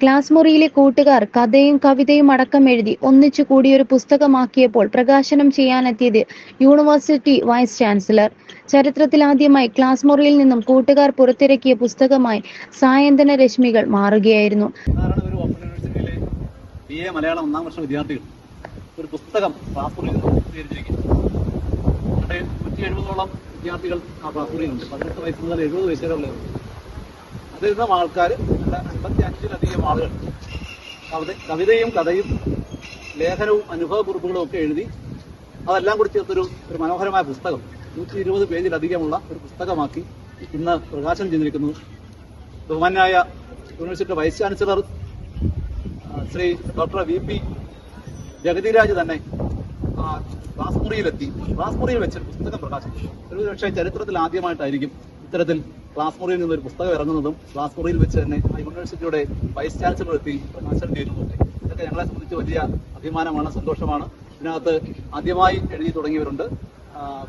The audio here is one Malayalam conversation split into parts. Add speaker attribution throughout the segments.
Speaker 1: ക്ലാസ് മുറിയിലെ കൂട്ടുകാർ കഥയും കവിതയും അടക്കം എഴുതി ഒന്നിച്ചു കൂടിയൊരു പുസ്തകമാക്കിയപ്പോൾ പ്രകാശനം ചെയ്യാനെത്തിയത് യൂണിവേഴ്സിറ്റി വൈസ് ചാൻസലർ. ചരിത്രത്തിൽ ആദ്യമായി ക്ലാസ് മുറിയിൽ നിന്നും കൂട്ടുകാർ പുറത്തിറക്കിയ പുസ്തകമായി സായന്തന രശ്മികൾ മാറുകയായിരുന്നു
Speaker 2: ഒരു മലയാളം ഒന്നാം വർഷ വിദ്യാർത്ഥികൾ ഒരു പുസ്തകം ക്ലാസ് മുറിയിൽ നൂറ്റി എഴുപതോളം വിദ്യാർത്ഥികൾ ആ ക്ലാസ് മുറിയിലുണ്ട്. പതിനെട്ട് വയസ്സ് മുതൽ എഴുപത് വയസ്സ് വരെ അതിരുന്ന ആൾക്കാർ അൻപത്തി അഞ്ചിലധികം ആളുകൾ. കവിത കവിതയും കഥയും ലേഖനവും അനുഭവ കുറിപ്പുകളും ഒക്കെ എഴുതി അതെല്ലാം കൂടി ചേർത്തൊരു ഒരു മനോഹരമായ പുസ്തകം. നൂറ്റി ഇരുപത് പേജിലധികമുള്ള ഒരു പുസ്തകമാക്കി ഇന്ന് പ്രകാശനം ചെയ്തിരിക്കുന്നു. ബഹുമാനായ university vice chancellor Shri doctor V P Jagathiraj തന്നെ ക്ലാസ് മുറിയിലെത്തി ക്ലാസ് മുറിയിൽ വെച്ച് പുസ്തകം ഒരു പക്ഷേ ചരിത്രത്തിൽ ആദ്യമായിട്ടായിരിക്കും ഇത്തരത്തിൽ ക്ലാസ് മുറിയിൽ നിന്ന് ഒരു പുസ്തകം ഇറങ്ങുന്നതും ക്ലാസ് മുറിയിൽ വെച്ച് തന്നെ യൂണിവേഴ്സിറ്റിയുടെ വൈസ് ചാൻസലർ എത്തി പ്രകാശനം ചെയ്യുന്നതൊക്കെ ഇതൊക്കെ ഞങ്ങളെ സംബന്ധിച്ച് വലിയ അഭിമാനമാണ് സന്തോഷമാണ്. ഇതിനകത്ത് ആദ്യമായി എഴുതി തുടങ്ങിയവരുണ്ട്.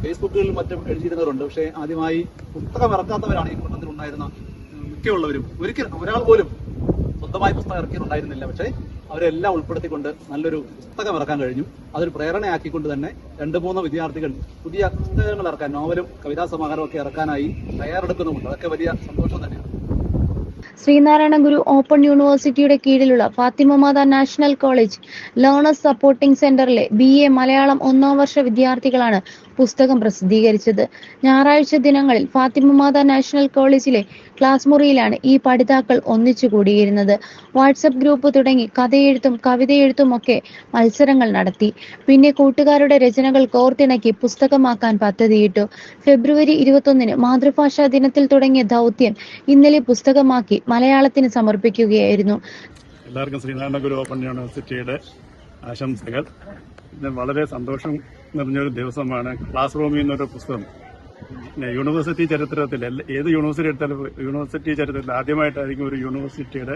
Speaker 2: ഫേസ്ബുക്കുകളിൽ മറ്റും എഴുതിയിരുന്നവരുണ്ട്. പക്ഷേ ആദ്യമായി പുസ്തകം ഇറക്കാത്തവരാണ് ഈ കൂട്ടത്തിൽ ഉണ്ടായിരുന്ന മിക്കുള്ളവരും ഒരിക്കലും ഒരാൾ പോലും സ്വന്തമായി പുസ്തകം ഇറക്കിയിട്ടുണ്ടായിരുന്നില്ല. പക്ഷേ അവരെല്ലാം ഉൾപ്പെടുത്തിക്കൊണ്ട് നല്ലൊരു പുസ്തകം ഇറക്കാൻ കഴിഞ്ഞു. അതൊരു പ്രേരണയാക്കിക്കൊണ്ട് തന്നെ രണ്ട് മൂന്ന് വിദ്യാർത്ഥികൾ പുതിയ പുസ്തകങ്ങൾ ഇറക്കാൻ നോവലും കവിതാ സമാഹാരവും ഒക്കെ ഇറക്കാനായി തയ്യാറെടുക്കുന്നുമുണ്ട്. അതൊക്കെ വലിയ സന്തോഷം തന്നെയാണ്.
Speaker 1: ശ്രീനാരായണ ഗുരു ഓപ്പൺ യൂണിവേഴ്സിറ്റിയുടെ കീഴിലുള്ള Fathima Matha national college learners supporting സെന്ററിലെ ബി എ മലയാളം ഒന്നാം വർഷ വിദ്യാർത്ഥികളാണ് പുസ്തകം പ്രസിദ്ധീകരിച്ചത്. ഞായറാഴ്ച ദിനങ്ങളിൽ ഫാത്തിമ മാത നാഷണൽ കോളേജിലെ ക്ലാസ് മുറിയിലാണ് ഈ പഠിതാക്കൾ ഒന്നിച്ചു കൂടിയിരുന്നത്. വാട്സപ്പ് ഗ്രൂപ്പ് തുടങ്ങി കഥയെഴുത്തും കവിതയെഴുത്തും ഒക്കെ മത്സരങ്ങൾ നടത്തി. പിന്നെ കൂട്ടുകാരുടെ രചനകൾ കോർത്തിണക്കി പുസ്തകമാക്കാൻ പദ്ധതിയിട്ടു. ഫെബ്രുവരി ഇരുപത്തൊന്നിന് മാതൃഭാഷാ ദിനത്തിൽ തുടങ്ങിയ ദൗത്യം ഇന്നലെ പുസ്തകമാക്കി മലയാളത്തിന് സമർപ്പിക്കുകയായിരുന്നു.
Speaker 3: എല്ലാവർക്കും ശ്രീനാരായണഗുരു ഓപ്പൺ യൂണിവേഴ്സിറ്റിയുടെ ആശംസകൾ. പിന്നെ വളരെ സന്തോഷം നിറഞ്ഞൊരു ദിവസമാണ്. ക്ലാസ് റൂമിൽ നിന്നൊരു പുസ്തകം. യൂണിവേഴ്സിറ്റി ചരിത്രത്തിൽ ഏത് യൂണിവേഴ്സിറ്റി എടുത്താലും യൂണിവേഴ്സിറ്റി ചരിത്രത്തിൽ ആദ്യമായിട്ടായിരിക്കും ഒരു യൂണിവേഴ്സിറ്റിയുടെ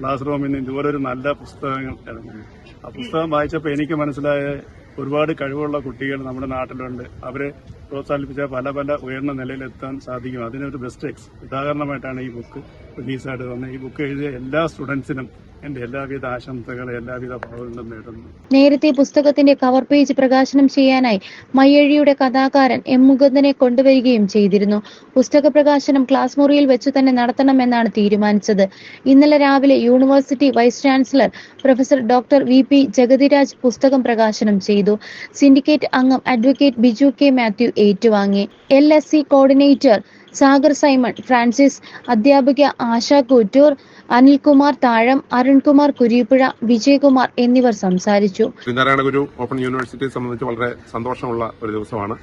Speaker 3: ക്ലാസ് റൂമിൽ നിന്ന് ഇതുപോലെ ഒരു നല്ല പുസ്തകങ്ങൾ ഇറങ്ങുന്നത്. ആ പുസ്തകം വായിച്ചപ്പോൾ എനിക്ക് മനസ്സിലായ ഒരുപാട് കഴിവുള്ള കുട്ടികൾ നമ്മുടെ നാട്ടിലുണ്ട്. അവരെ പ്രോത്സാഹിപ്പിച്ച പല പല ഉയർന്ന നിലയിലെത്താൻ സാധിക്കും. അതിനൊരു ബെസ്റ്റ് എക്സ് ഉദാഹരണമായിട്ടാണ് ഈ ബുക്ക് റിലീസായിട്ട് വന്നത്. ഈ ബുക്ക് എഴുതിയ എല്ലാ സ്റ്റുഡൻസിനും എന്റെ എല്ലാവിധ ആശംസകളും എല്ലാവിധ ഭാവങ്ങളും നേടുന്നു
Speaker 1: നേരത്തെ പുസ്തകത്തിന്റെ കവർ പേജ് പ്രകാശനം ചെയ്യാനായി മയ്യഴിയുടെ കഥാകാരൻ എം മുകുന്ദനെ കൊണ്ടുവരികയും ചെയ്തിരുന്നു. പുസ്തക പ്രകാശനം ക്ലാസ് മുറിയിൽ വെച്ച് തന്നെ നടത്തണമെന്നാണ് തീരുമാനിച്ചത്. ഇന്നലെ രാവിലെ university vice chancellor professor doctor V P Jagathiraj പുസ്തകം പ്രകാശനം ചെയ്തു. സിൻഡിക്കേറ്റ് അംഗം അഡ്വക്കേറ്റ് ബിജു കെ മാത്യു ഏറ്റുവാങ്ങി. L S C coordinator Sagar Simon Francis അധ്യാപിക ആശ കൂറ്റൂർ അനിൽകുമാർ താഴം അരുൺകുമാർ കുരീപ്പുഴ വിജയകുമാർ എന്നിവർ സംസാരിച്ചു.
Speaker 4: ശ്രീനാരായണ ഗുരു ഓപ്പൺ യൂണിവേഴ്സിറ്റിയെ സംബന്ധിച്ച് വളരെ സന്തോഷമുള്ള ഒരു ദിവസമാണ്.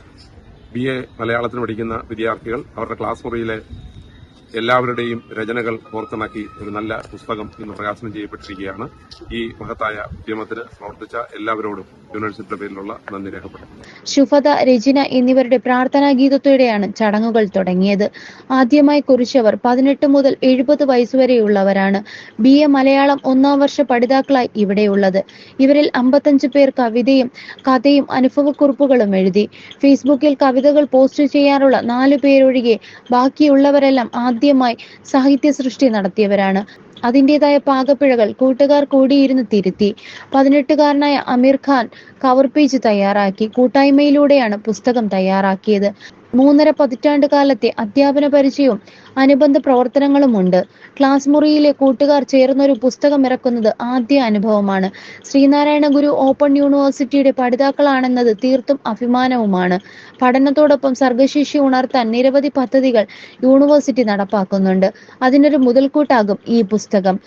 Speaker 4: ബി എ മലയാളത്തിന് പഠിക്കുന്ന വിദ്യാർത്ഥികൾ അവരുടെ ക്ലാസ് മുറിയിലെ എല്ലാവരുടെയും രചനകൾ കോർത്തിണക്കി ഒരു നല്ല പുസ്തകം ഇന്ന് പ്രകാശനം ചെയ്യപ്പെട്ടിരിക്കുകയാണ്. ഈ മഹത്തായ ഉദ്യമത്തിന് പ്രവർത്തിച്ച എല്ലാവരോടും യൂണിവേഴ്സിറ്റിയുടെ പേരിലുള്ള നന്ദി രേഖപ്പെടുത്തുന്നു.
Speaker 1: ശുഭത രചന എന്നിവരുടെ പ്രാർത്ഥനാ ഗീതത്തോടെയാണ് ചടങ്ങുകൾ തുടങ്ങിയത്. ആദ്യമായി കുറിച്ചവർ പതിനെട്ട് മുതൽ എഴുപത് വയസ്സുവരെയുള്ളവരാണ്. ബി എ മലയാളം ഒന്നാം വർഷ പഠിതാക്കളായി ഇവിടെയുള്ളത്. ഇവരിൽ അമ്പത്തഞ്ച് പേർ കവിതയും കഥയും അനുഭവക്കുറിപ്പുകളും എഴുതി. ഫേസ്ബുക്കിൽ കവിതകൾ പോസ്റ്റ് ചെയ്യാറുള്ള നാലു പേരൊഴികെ ബാക്കിയുള്ളവരെല്ലാം ആദ്യമായി സാഹിത്യ സൃഷ്ടി നടത്തിയവരാണ്. അതിന്റെതായ പാകപ്പിഴകൾ കൂട്ടുകാർ കൂടിയിരുന്ന് തിരുത്തി. പതിനെട്ടുകാരനായ അമീർ ഖാൻ കവർ പേജ് തയ്യാറാക്കി. കൂട്ടായ്മയിലൂടെയാണ് പുസ്തകം തയ്യാറാക്കിയത്. മൂന്നര പതിറ്റാണ്ട് കാലത്തെ അധ്യാപന പരിചയവും അനുബന്ധ പ്രവർത്തനങ്ങളുമുണ്ട്. ക്ലാസ് മുറിയിലെ കൂട്ടുകാർ ചേർന്നൊരു പുസ്തകം ഇറക്കുന്നത് ആദ്യ അനുഭവമാണ്. ശ്രീനാരായണ ഗുരു ഓപ്പൺ യൂണിവേഴ്സിറ്റിയുടെ പഠിതാക്കളാണെന്നത് തീർത്തും അഭിമാനവുമാണ്. പഠനത്തോടൊപ്പം സർഗശേഷി ഉണർത്താൻ നിരവധി പദ്ധതികൾ യൂണിവേഴ്സിറ്റി നടപ്പാക്കുന്നുണ്ട്. അതിനൊരു മുതൽക്കൂട്ടാകും ഈ പുസ്തകം.